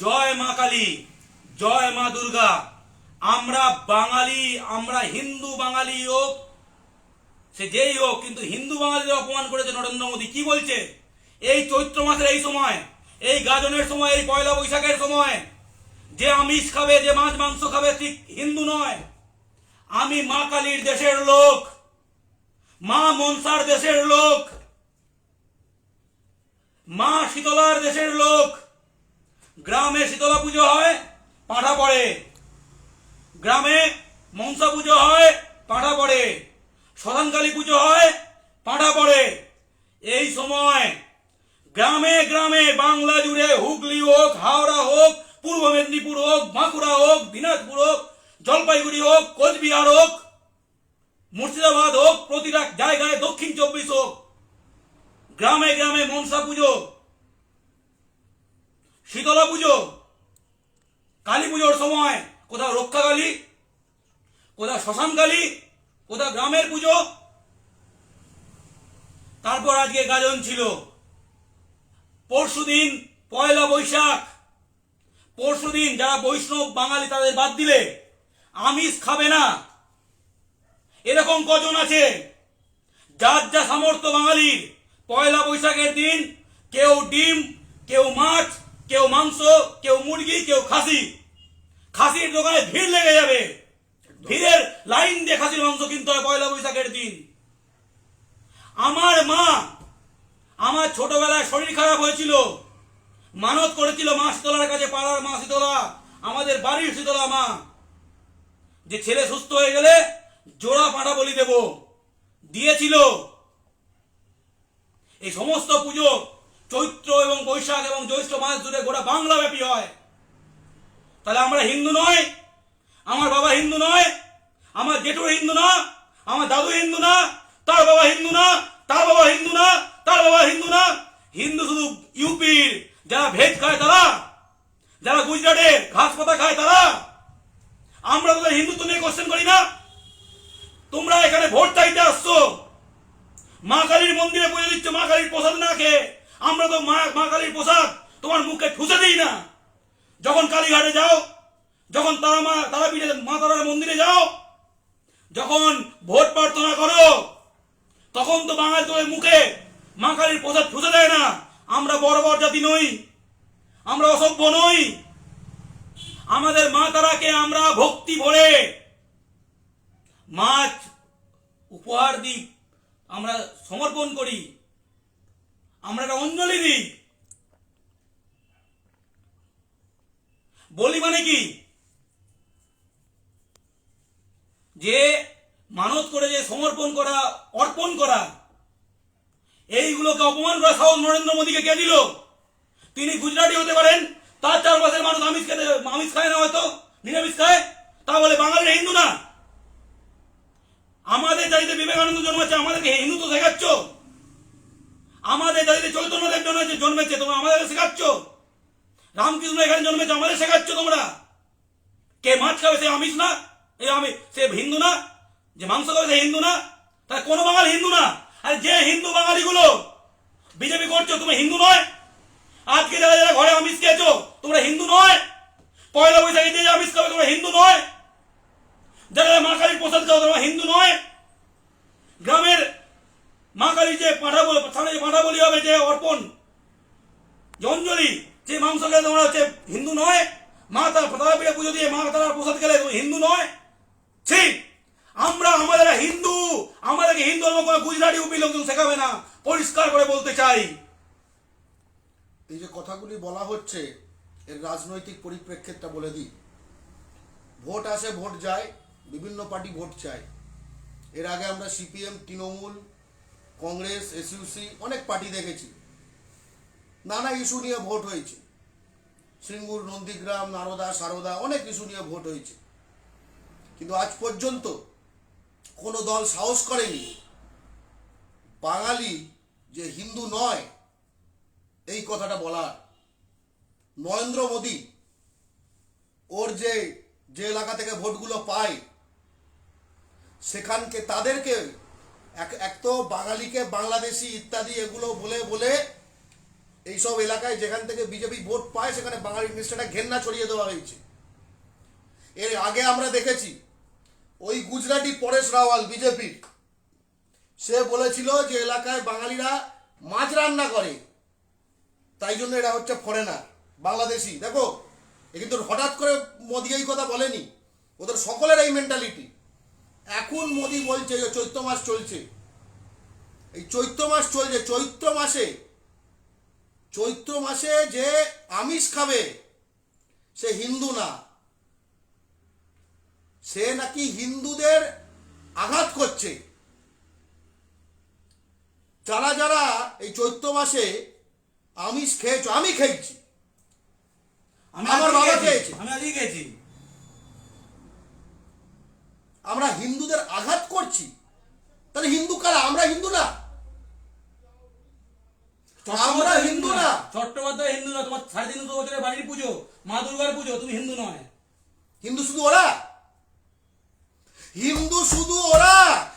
জয় মা কালী, জয় মা দুর্গা। আমরা বাঙালি, আমরা হিন্দু বাঙালি হোক, সে যেই হোক, কিন্তু হিন্দু বাঙালিদের অপমান করেছে নরেন্দ্র মোদী। কি বলছে? এই চৈত্র মাসের এই সময়, এই গাজনের সময়, এই পয়লা বৈশাখের সময়, যে আমিষ খাবে, যে মাছ, মাংস খাবে, ঠিক হিন্দু নয়। আমি মা কালীর দেশের লোক, মা মনসার দেশের লোক, মা শীতলার দেশের লোক। গ্রামে শীতলা পুজো হয়, পাঁঠা পড়ে। গ্রামে মনসা পুজো হয়, পাঁঠা পড়ে। শ্মশানকালী পুজো হয়, পাঁঠা পড়ে। এই সময় গ্রামে গ্রামে বাংলা জুড়ে হুগলি হোক, হাওড়া হোক, পূর্ব মেদিনীপুর হোক, বাঁকুড়া হোক, দিনাজপুর হোক, জলপাইগুড়ি হোক, কোচবিহার হোক, মুর্শিদাবাদ হোক, প্রতিটা জায়গায় দক্ষিণ চব্বিশ হোক। গ্রামে গ্রামে মনসা পুজো। শীতলা পুজো, কালী পুজোর সময়, কোথাও রক্ষাকালী, কোথাও শ্মশানকালী, কোথাও গ্রামের পুজো। তারপর আজকে গাজন ছিল, পরশুদিন পয়লা বৈশাখ। পরশুদিন যারা বৈষ্ণব বাঙালি তাদের বাদ দিলে, আমিষ খাবে না। এরকম কজন আছে, যার যা সামর্থ্য বাঙালির, পয়লা বৈশাখের দিন কেউ ডিম, কেউ মাছ কেউ মাংস, কেউ মুরগি, কেউ খাসি। খাসির দোকানে ভিড় লেগে যাবে। ভিড়ের লাইন দিয়ে খাসির মাংস কিনতে হয় পয়লা বৈশাখের দিন। আমার মা আমার ছোটবেলায় শরীর খারাপ হয়েছিল। মানত করেছিল মা শীতলার কাছে পাড়ার মা শীতলা, আমাদের বাড়ির শীতলা মা। যে ছেলে সুস্থ হয়ে গেলে জোড়া পাঁঠা বলি দেব। দিয়েছিল। এই সমস্ত পুজো চৈত্র এবং বৈশাখ এবং জ্যৈষ্ঠ মাস জুড়ে গোটা বাংলা ব্যাপী হয়। তাহলে আমরা হিন্দু নয়, আমার বাবা হিন্দু নয়, আমার জেঠু হিন্দু না, আমার দাদু হিন্দু না, তার বাবা হিন্দু না, তার বাবা হিন্দু না, তার বাবা হিন্দু না। হিন্দু শুধু ইউপির যারা ভেজ খায় তারা, যারা গুজরাটের ঘাস পাতা খায় তারা। আমরা তাদের হিন্দুত্ব নিয়ে কোশ্চেন করি না। তোমরা এখানে ভোট চাইতে আসছো। মা কালীর মন্দিরে পুজো দিচ্ছ, মা কালীর প্রসাদ না খেয়ে। আমরা তো মা মা কালীর প্রসাদ, তোমার মুখে ঠুসে দিই না। যখন কালীঘাটে যাও, যখন তারা মা, তারাপীঠে মা তারার মন্দিরে যাও, যখন ভোট প্রার্থনা করো, তখন তো বাঙালি তোমার মুখে মা কালীর প্রসাদ ঠুসে দেয় না। আমরা বড় বড় জাতি নই, আমরা অসভ্য নই। আমাদের মা তারাকে আমরা ভক্তি ভরে মাছ, উপহার দিই, আমরা সমর্পণ করি। আমরা একটা অঞ্জলি দিই। বলি মানে কি? যে মানত করে যে সমর্পণ করা, অর্পণ করা, এইগুলোকে অপমান করা সাহস নরেন্দ্র মোদীকে কে দিল? তিনি গুজরাটি হতে পারেন, তার চারপাশের মানুষ আমিষ খেতে, আমিষ খায় না হয়তো, নিরামিষ খায় তা বলে বাঙালিরা হিন্দু না। আমাদের চাইতে বিবেকানন্দ জন্মেছে আমাদেরকে হিন্দু তো শেখাচ্ছ আমাদের জাতিতে চৈতন্যদেব জন্মেছে জন্মেছে, তোমরা আমাদের শেখাচ্ছ। রামকৃষ্ণ এখানে জন্মেছে, আমাদের শেখাচ্ছ তোমরা। কে মাছ খাবে সে আমিষ না এই আমি, সে হিন্দু না, যে মাংস খাবে সে হিন্দু না তাহলে কোনো বাঙালি হিন্দু না। আর যে হিন্দু বাঙালিগুলো বিজেপি করছ, তুমি হিন্দু নয়। আজকে যারা যারা ঘরে আমিষ খেয়েছো তোমরা হিন্দু নয় পয়লা বৈশাখে যে আমিষ খাবে তোমরা হিন্দু নয় যারা যারা মা কালীর প্রসাদ খাও তোমরা হিন্দু নয় গ্রামের মা কালীর যে পাঠা বলে থানে যে পাঠা বলি হবে যে অর্পণ যে অঞ্জলি যে মাংস খেলে তোমরা হচ্ছে হিন্দু নয় মা তার তারাপীঠে পুজো দিয়ে মা তারার প্রসাদ খেলে তুমি হিন্দু নয় ঠিক আমরা আমাদের হিন্দু আমাদেরকে হিন্দু ধর্ম কোনো গুজরাটি উপি লোকজন শেখাবে না পরিষ্কার করে বলতে চাই এই যে কথাগুলি বলা হচ্ছে, এর রাজনৈতিক পরিপ্রেক্ষিতটা বলে দিই। ভোট আসে, ভোট যায়, বিভিন্ন পার্টি ভোট চায়। এর আগে আমরা সিপিএম, তৃণমূল, কংগ্রেস এসইউসি অনেক পার্টি দেখেছি। নানা ইস্যু নিয়ে ভোট হয়েছে। সিঙ্গুর, নন্দীগ্রাম, নারদা, সারদা অনেক ইস্যু নিয়ে ভোট হয়েছে। কিন্তু আজ পর্যন্ত কোনো দল সাহস করেনি। বাঙালি যে হিন্দু নয়, এই কথাটা বলার। নরেন্দ্র মোদী, ওর যে যে এলাকা থেকে ভোটগুলো পায়, সেখানকে তাদেরকে এক এক তো বাঙালিকে বাংলাদেশি ইত্যাদি এগুলো বলে বলে এইসব এলাকায় যেখান থেকে বিজেপি ভোট পায়, সেখানে বাঙালি মিনিস্টারটা ঘেন্না ছড়িয়ে দেওয়া হয়েছে। এর আগে আমরা দেখেছি, ওই গুজরাটি পরেশ রাওয়াল বিজেপির সে বলেছিল যে এলাকায় বাঙালিরা মাছ রান্না করে। তাই জন্য এরা হচ্ছে ফরেনার বাংলাদেশি। দেখো, এ কিন্তু হঠাৎ করে মোদি এই কথা বলেনি। ওদের সকলের এই মেন্টালিটি এখন মোদি বলছে যে চৈত্র মাস চলছে। এই চৈত্র মাস চলছে, চৈত্র মাসে চৈত্র মাসে যে আমিষ খাবে, সে হিন্দু না। সে নাকি হিন্দুদের আঘাত করছে। যারা যারা এই চৈত্র মাসে আমিষ খেয়েছো আমি খেয়েছি। আমার বাবা খেয়েছে। আমি আজকে গেছি আমরা হিন্দুদের আঘাত করছি। তাহলে হিন্দু কারা? আমরা হিন্দু না। আমরা হিন্দু না। চট্টোপাধ্যায় হিন্দু না। তোমার সাড়ে তিনশো বছরের বাড়ির পুজো মা দুর্গার পুজো তুমি হিন্দু নয়। হিন্দু শুধু ওরা? হিন্দু শুধু ওরা?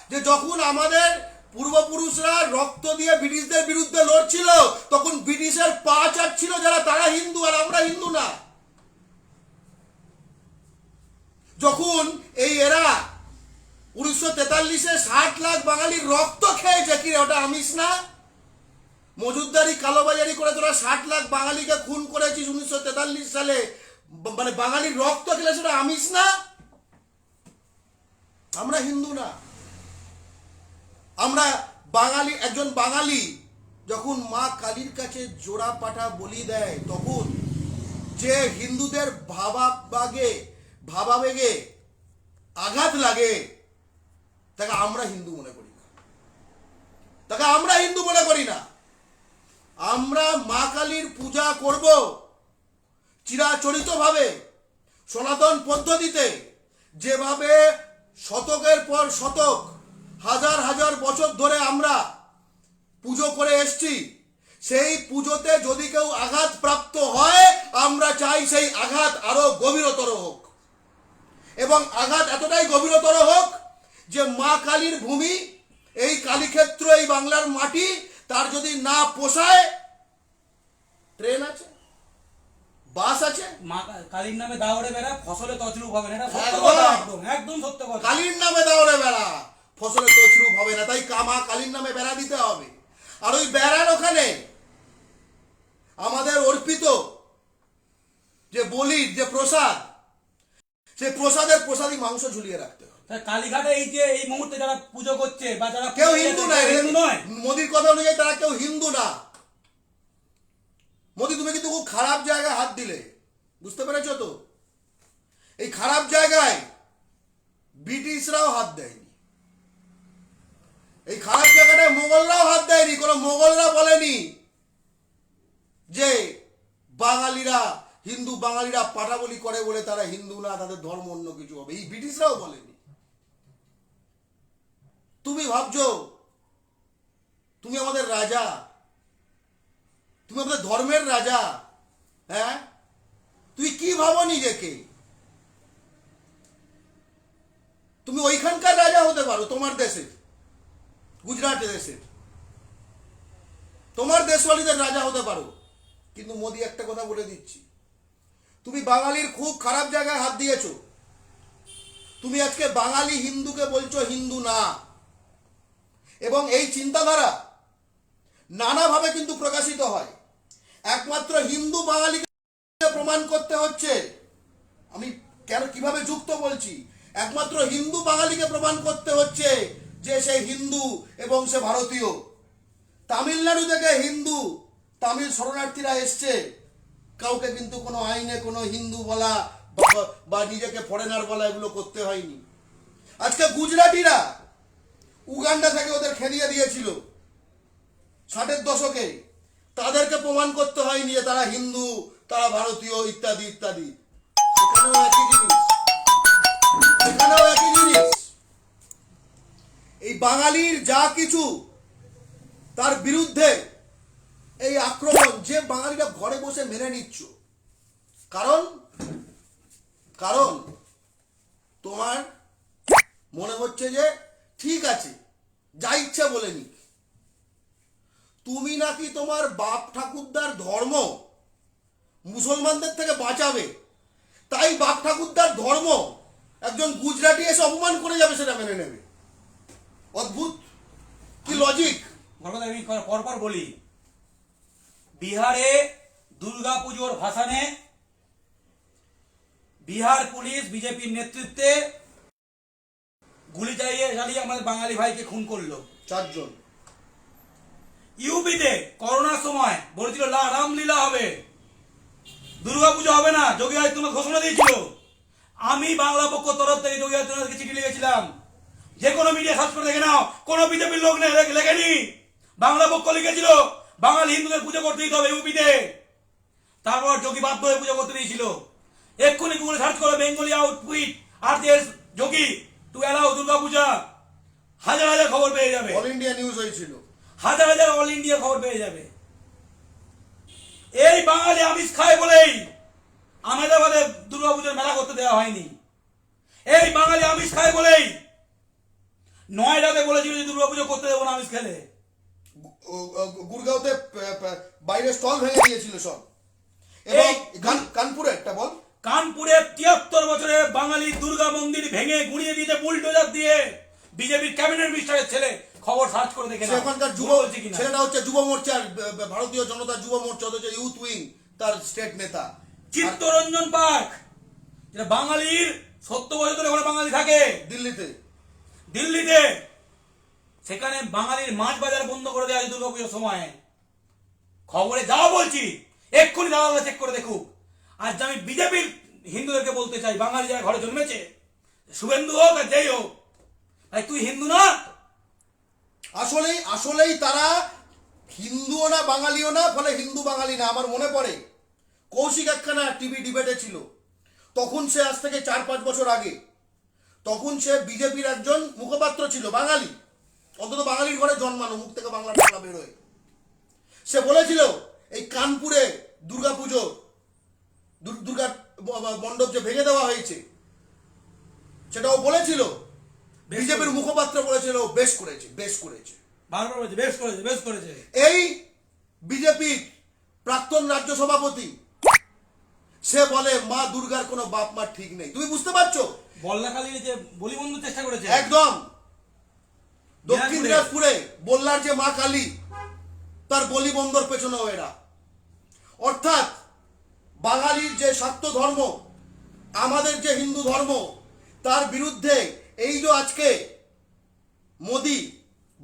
যে যখন আমাদের পূর্বপুরুষরা রক্ত দিয়ে ব্রিটিশদের বিরুদ্ধে লড়ছিল। তখন ব্রিটিশের পা চাটছিল যারা তারা হিন্দু আর আমরা হিন্দু না। যখন এই এরা উনিশশো তেতাল্লিশে ষাট লাখ বাঙালির রক্ত খেয়েছে কি রে, ওটা আমিষ না? মজুদদারি কালোবাজারি করে তোরা ষাট লাখ বাঙালিকে খুন করেছিস উনিশশো তেতাল্লিশ সালে। মানে বাঙালির রক্ত খেলে সেটা আমিষ না? আমরা হিন্দু না। আমরা বাঙালি, একজন বাঙালি যখন মা কালীর কাছে জোড়া পাঠা বলি দেয়, তখন যে হিন্দুদের ভাবাবাগে, ভাবাবেগে আঘাত লাগে, তাকে আমরা হিন্দু মনে করি না। তাকে আমরা হিন্দু মনে করি না। আমরা মা কালীর পূজা করব চিরাচরিতভাবে, সনাতন পদ্ধতিতে, যেভাবে শতকের পর শতক হাজার হাজার বছর ধরে আমরা পুজো করে এসছি। সেই পুজোতে যদি কেউ আঘাত প্রাপ্ত হয় আমরা চাই সেই আঘাত আরও গভীরতর হোক। এবং আঘাত এতটাই গভীরতর হোক যে মা কালীর ভূমি এই কালীক্ষেত্র এই বাংলার মাটি তার যদি না পোষায় ট্রেন আছে? বাস আছে? মা কালীর নামে দাওড়ে বেড়া ফসলে তছরূপ হবে না একদম। একদম একদম সত্য কথা। কালীর নামে দাওড়ে বেড়া ফসলে তছরূপ হবে না তাই কামা কালীর নামে বেড়া দিতে হবে। আর ওই বেড়ার ওখানে আমাদের অর্পিত যে বলির যে প্রসাদ সেই প্রসাদের প্রসাদই মাংস ঝুলিয়ে রাখতে হবে। কালীঘাটে এই যে এই মুহূর্তে যারা পুজো করছে বা যারা কেউ হিন্দু নয়? হিন্দু নয়। মোদির কথা অনুযায়ী তারা কেউ হিন্দু না। মোদি তুমি কিন্তু খুব খারাপ জায়গায় হাত দিলে। বুঝতে পেরেছ তো? এই খারাপ জায়গায় ব্রিটিশরাও হাত দেয়নি এই খারাপ জায়গাটায় মোগলরাও হাত দেয়নি, কোনো মোগলরা বলেনি যে বাঙালিরা, হিন্দু বাঙালিরা পাঠাবলি করে বলে তারা হিন্দু না, তাদের ধর্ম অন্য কিছু হবে। এই ব্রিটিশরাও বলেনি। তুমি ভাবছ, তুমি আমাদের রাজা, তুমি আমাদের ধর্মের রাজা হ্যাঁ? তুই কি ভাবো নিজেকে? তুমি ওইখানকার রাজা হতে পারো, তোমার দেশের গুজরাট দেশের তোমার দেশওয়ালিদের রাজা হতে পারো, কিন্তু মোদি একটা কথা বলে দিচ্ছি। তুমি বাঙালির খুব খারাপ জায়গায় হাত দিয়েছ। তুমি আজকে বাঙালি হিন্দুকে বলছো হিন্দু না। এবং এই চিন্তাধারা নানাভাবে কিন্তু প্রকাশিত হয়। একমাত্র হিন্দু বাঙালিকে প্রমাণ করতে হচ্ছে। আমি কেন, কীভাবে যুক্ত বলছি? একমাত্র হিন্দু বাঙালিকে প্রমাণ করতে হচ্ছে। যে সে হিন্দু এবং সে ভারতীয়। তামিলনাড়ু থেকে হিন্দু, তামিল শরণার্থীরা এসছে। কাউকে কিন্তু কোনো আইনে কোনো হিন্দু বলা বা- নিজেকে ফরেনার বলা এগুলো করতে হয়নি। আজকে গুজরাটিরা উগান্ডা থেকে ওদের খেদিয়ে দিয়েছিল। ষাটের দশকে। তাদেরকে প্রমাণ করতে হয়নি যে তারা হিন্দু, তারা ভারতীয়, ইত্যাদি ইত্যাদি। এখানেও একই জিনিস। এখানেও একই জিনিস। এই বাঙালির যা কিছু তার বিরুদ্ধে এই আক্রমণ যে বাঙালিরা ঘরে বসে মেনে নিচ্ছ। কারণ কারণ তোমার মনে হচ্ছে যে ঠিক আছে, যা ইচ্ছা বলে নি তুমি নাকি তোমার বাপ ঠাকুরদার ধর্ম মুসলমানদের থেকে বাঁচাবে? তাই বাপ ঠাকুরদার ধর্ম একজন গুজরাটি এসে অপমান করে যাবে, সেটা মেনে নেবে। অদ্ভুত। কি লজিক আমি পরপর বলি। বিহারে দুর্গা পুজোর ভাসানে বিহার পুলিশ বিজেপির নেতৃত্বে গুলি চালিয়ে চালিয়ে আমাদের বাঙালি ভাইকে খুন করল। চারজন। ইউপিতে করোনার সময় বলেছিল লা রামলীলা হবে। দুর্গা পুজো হবে না। যোগী আদিত্যনাথ ঘোষণা দিয়েছিল। আমি বাংলা পক্ষ তরফ থেকে যোগী আদিত্যনাথকে চিঠি লিখেছিলাম। যে কোনো মিডিয়া সার্চ করে দেখে নাও। কোনো বিজেপির লোক নেই লেখ- লেখেনি। বাংলা পক্ষ লিখেছিল। বাঙালি হিন্দুদের পুজো করতে দিতে হবে ইউপিতে। তারপর যোগী বাধ্য হয়ে পুজো করতে দিয়েছিল। এক্ষুনি গুগলে সার্চ করো বেঙ্গলি আউটপুট আর দেশ যোগী টু অ্যালাউ দুর্গা পূজা হাজার হাজার খবর পেয়ে যাবে। অল ইন্ডিয়া নিউজ হয়েছিল। হাজার হাজার অল ইন্ডিয়া খবর পেয়ে যাবে। এই বাঙালি আমিষ খায় বলেই আমেদাবাদে দুর্গাপুজোর মেলা করতে দেওয়া হয়নি। এই বাঙালি আমিষ খায় বলেই নয়ডাতে বলেছিল যে দুর্গাপুজো করতে দেবো না আমিষ খেলে। গুরগাঁওতে বাইরে স্টল ভেঙে দিয়েছিল সব। এবং কানপুরে একটা বল। কানপুরে তিয়াত্তর বছরে বাঙালি দুর্গা মন্দির ভেঙে গুড়িয়ে দিতে বুলডোজার দিয়ে বিজেপির ক্যাবিনেট মিনিস্টারের ছেলে। খবর সার্চ করে দেখে সে নাও। ওখানকার যুব ছেলেটা হচ্ছে যুব মোর্চার ভারতীয় জনতা যুব মোর্চা হচ্ছে ইউথ উইং তার স্টেট নেতা। চিত্তরঞ্জন পার্ক যেটা বাঙালির সত্তর বছর ধরে ওখানে বাঙালি থাকে। দিল্লিতে। দিল্লিতে সেখানে বাঙালির মাছ বাজার বন্ধ করে দেওয়া হয়েছে দুর্গাপুজোর সময়। খবরে যাও বলছি, এক্ষুনি দালালরা চেক করে দেখুক। আজ আমি বিজেপির হিন্দুদেরকে বলতে চাই, বাঙালি যারা ঘরে জন্মেছে, শুভেন্দু হোক আর যেই হোক, ভাই তুই হিন্দু না? আসলেই আসলেই তারা হিন্দুও না, বাঙালিও না, ফলে হিন্দু বাঙালি না, আমার মনে পড়ে। কৌশিক একখানা টিভি ডিবেটে ছিল। তখন সে আজ থেকে চার পাঁচ বছর আগে তখন সে বিজেপির একজন মুখপাত্র ছিল বাঙালি। অন্তত বাঙালির ঘরে জন্মানো মুখ থেকে বাংলা টাংলা বেরোয়। সে বলেছিল এই কানপুরে দুর্গাপুজো দুর- দুর্গা মণ্ডপ যে ভেঙে দেওয়া হয়েছে সেটাও বলেছিল। বিজেপির মুখপাত্র বলেছিল "ও বেশ করেছে বেশ করেছে। বেশ করেছে বেশ করেছে। এই বিজেপির প্রাক্তন রাজ্য সভাপতি সে বলে মা দুর্গার কোনো বাপ মা ঠিক নেই। তুমি বুঝতে পারছ? বল্লাখালী যে বলি বন্ধু চেষ্টা করেছে। একদম। দক্ষিণ দিনাজপুরে। বললার যে মা কালী তার বলি বন্দর পেছনেও এরা। অর্থাৎ বাঙালির যে সত্য ধর্ম আমাদের যে হিন্দু ধর্ম তার বিরুদ্ধে এই যে আজকে মোদি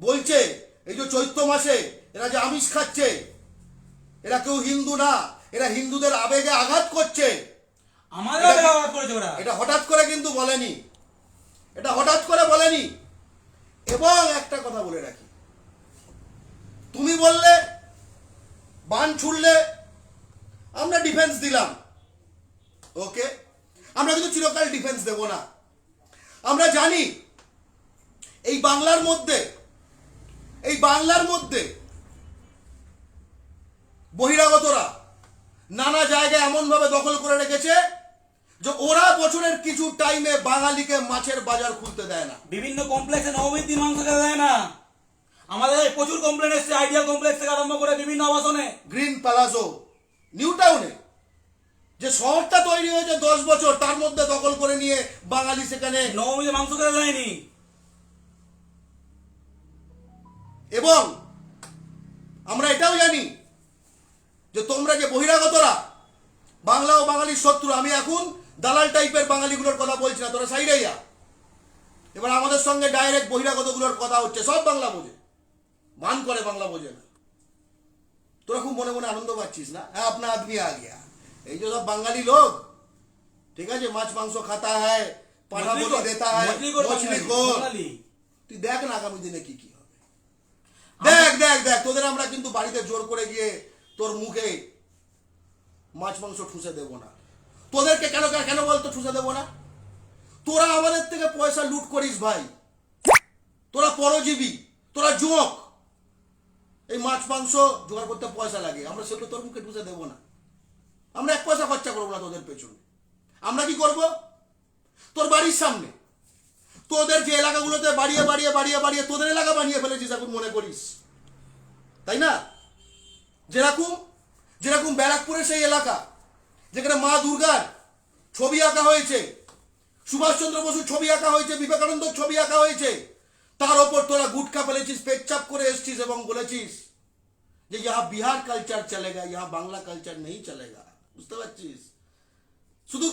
বলছে এই যে চৈত্র মাসে এরা যে আমিষ খাচ্ছে এরা কেউ হিন্দু না এরা হিন্দুদের আবেগে আঘাত করছে। আমাদের ব্যবহার করেছে ওরা। এটা হঠাৎ করে কিন্তু বলেনি। এটা হঠাৎ করে বলেনি। এবং একটা কথা বলে রাখি। তুমি বললে বান ছুড়লে আমরা ডিফেন্স দিলাম। ওকে আমরা কিন্তু চিরকাল ডিফেন্স দেব না। আমরা জানি এই বাংলার মধ্যে এই বাংলার মধ্যে বহিরাগতরা নানা জায়গায় এমনভাবে দখল করে রেখেছে যে ওরা বছরের কিছু টাইমে বাঙালিকে মাছের বাজার খুলতে দেয় না। বিভিন্ন কমপ্লেক্সে নবমীর দিন মাংস খেতে দেয় না। আমাদের প্রচুর কমপ্লেন এসছে আইডিয়াল কমপ্লেক্স থেকে আরম্ভ করে বিভিন্ন আবাসনে। গ্রিন প্যালাজো নিউ টাউনে যে শহরটা তৈরি হয়েছে দশ বছর তার মধ্যে দখল করে নিয়ে বাঙালি সেখানে নবমীতে মাংস খেতে দেয়নি। এবং আমরা এটাও জানি যে তোমরা যে বহিরাগতরা বাংলা ও বাঙালির শত্রু আমি এখন দালাল টাইপের বাঙালিগুলোর কথা বলছি না তোরা সাইডাইয়া এবার আমাদের সঙ্গে ডাইরেক্ট বহিরাগতগুলোর কথা হচ্ছে সব বাংলা বোঝে। মান করে বাংলা বোঝে না। তোরা খুব মনে মনে আনন্দ পাচ্ছিস না? হ্যাঁ আপনা আদমি আ গিয়া। এই যে সব বাঙালি লোক ঠিক আছে মাছ মাংস খাতা হয় পাঠা বলি দেতা হয়। তুই দেখ না আগামী দিনে কি কি হবে। দেখ দেখ দেখ তোদের আমরা কিন্তু বাড়িতে জোর করে গিয়ে তোর মুখে মাছ মাংস ঠুসে দেবো না। তোদেরকে কেন কেন- বলতো ঠুসে দেবো না? তোরা আমাদের থেকে পয়সা লুট করিস ভাই। তোরা পরজীবী, তোরা যুবক। এই মাছ, মাংস জোগাড় করতে পয়সা লাগে। আমরা সেগুলো তোর মুখে ঠুসে দেবো না। আমরা এক পয়সা খরচা করব না তোদের পেছনে। আমরা কি করব? তোর বাড়ির সামনে। তোদের যে এলাকাগুলোতে বাড়িয়ে বাড়িয়ে বাড়িয়ে বাড়িয়ে তোদের এলাকা বানিয়ে ফেলেছিস এখন মনে করিস। তাই না? যেরকম যেরকম ব্যারাকপুরের সেই এলাকা যেখানে মা দুর্গার ছবি আঁকা হয়েছে, সুভাষচন্দ্র বসুর ছবি আঁকা হয়েছে, বিবেকানন্দর ছবি আঁকা হয়েছে, তার ওপর তোরা গুটকা ফেলেছিস, পেচ্ছাপ করে এসছিস এবং বলেছিস যে ইহা বিহার কালচার চলেগা ইহা বাংলা কালচার নেই চলেগা বুঝতে পারছিস? শুধু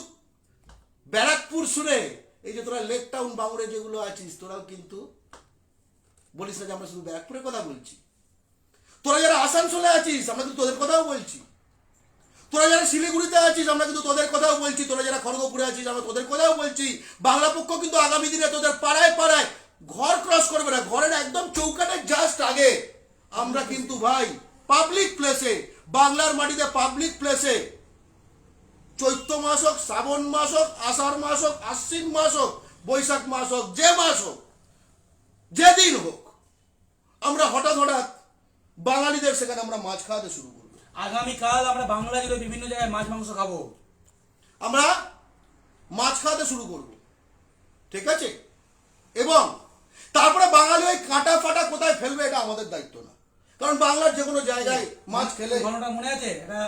ব্যারাকপুর শুনে এই যে তোরা লেক টাউন বাউরে যেগুলো আছিস, তোরাও কিন্তু বলিস না যে আমরা শুধু ব্যারাকপুরের কথা বলছি। তোরা যারা আসানসোলে আছিস, আমরা কিন্তু তোদের কথাও বলছি। তোরা যারা শিলিগুড়িতে আছিস, আমরা কিন্তু তোদের কথাও বলছি। তোরা যারা খড়গপুরে আছিস, আমরা তোদের কথাও বলছি। বাংলা পক্ষ কিন্তু আগামী দিনে তোদের পাড়ায় পাড়ায় ঘর ক্রস করবে না। ঘরের একদম চৌকাটের জাস্ট আগে। আমরা কিন্তু ভাই পাবলিক প্লেসে বাংলার মাটিতে পাবলিক প্লেসে চৈত্র মাস হোক, শ্রাবণ মাস হোক, আষাঢ় মাস হোক, আশ্বিন মাস হোক, বৈশাখ মাস হোক, যে মাস হোক যেদিন হোক, আমরা হঠাৎ হঠাৎ বাঙালিদের সেখানে আমরা মাছ খাওয়াতে শুরু আগামীকাল আমরা বাংলা জুড়ে বিভিন্ন জায়গায় মাছ মাংস খাব। আমরা মাছ খাওয়াতে শুরু করব। ঠিক আছে? এবং তারপরে বাঙালি ওই কাঁটা ফাটা কোথায় ফেলবে এটা আমাদের দায়িত্ব না। কারণ বাংলার যে কোনো জায়গায় মাছ খেলে ঘটনাটা মনে আছে? এটা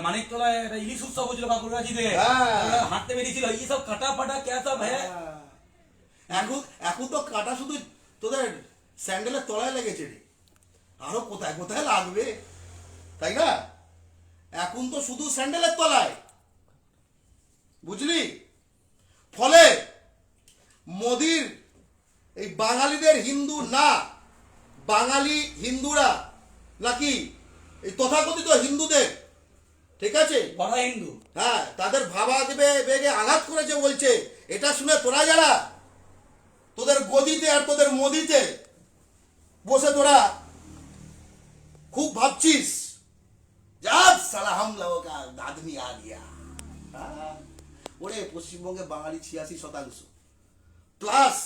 মানিকতলায় একটা ইলিশ উৎসব হয়েছিল কাকুরাজিতে হ্যাঁ। হাঁটতে বেরিয়েছিল। এই সব কাটা ফাটা কে সব হ্যাঁ। এখন এখন তো কাঁটা শুধু তোদের স্যান্ডেলের তলায় লেগেছে রে। আরও কোথায় কোথায় লাগবে? তাই না? এখন তো শুধু স্যান্ডেলের তলায়। বুঝলি? ফলে মোদির এই বাঙালিদের হিন্দু না বাঙালি হিন্দুরা নাকি এই তথাকথিত হিন্দুদের ঠিক আছে? বড় হিন্দু। হ্যাঁ তাদের ভাবা দেবে বেগে আঘাত করেছে বলছে। এটা শুনে তোরা যারা তোদের গদিতে আর তোদের মোদিতে বসে তোরা খুব ভাবছিস। যাব সালা হাম লোগা আদমি আ গিয়া? ওরে পশ্চিমবঙ্গে বাঙালি ছিয়াশি শতাংশ প্লাস